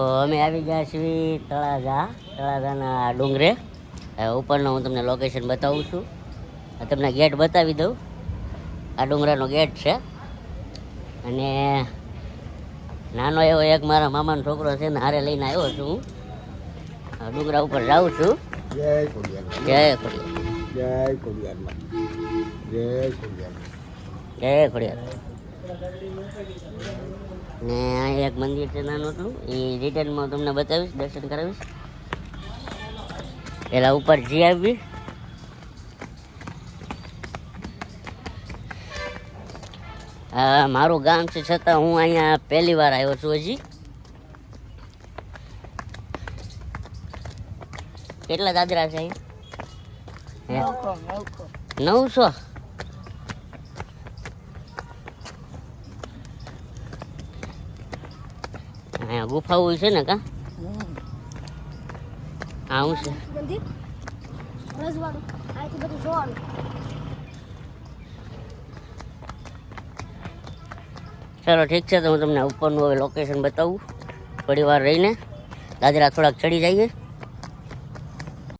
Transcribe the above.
તો અમે આવી ગયા છીએ તળાજા તળાજાના ડુંગરે. ઉપરનો હું તમને લોકેશન બતાવું છું. આ તમને ગેટ બતાવી દઉં. આ ડુંગરાનો ગેટ છે. અને નાનો એવો એક મારા મામાનો છોકરો છે ને હારે લઈને આવ્યો છું. હું આ ડુંગરા ઉપર જાઉં છું. જય ખોડિયાર જય ખોડિયાર. જય ખોડિયાર જય ખોડિયાર જય ખોડિયાર. ને અહીં એક મંદિર છે નાનું હતું. એ રિટર્નમાં તમને બતાવીશ દર્શન કરાવીશ. પેલા ઉપર જી આવી. આ મારું ગામ છે છતાં હું અહીંયા પહેલી વાર આવ્યો છું હજી. કેટલા દાદરા છે અહીંયા? હે? નવસો? અહીંયા ગુફાઓ છે ને કા? હું છે. ચાલો ઠીક છે તો હું તમને ઉપરનું હવે લોકેશન બતાવું. થોડી વાર રહીને. દાદરા થોડાક ચડી જઈએ.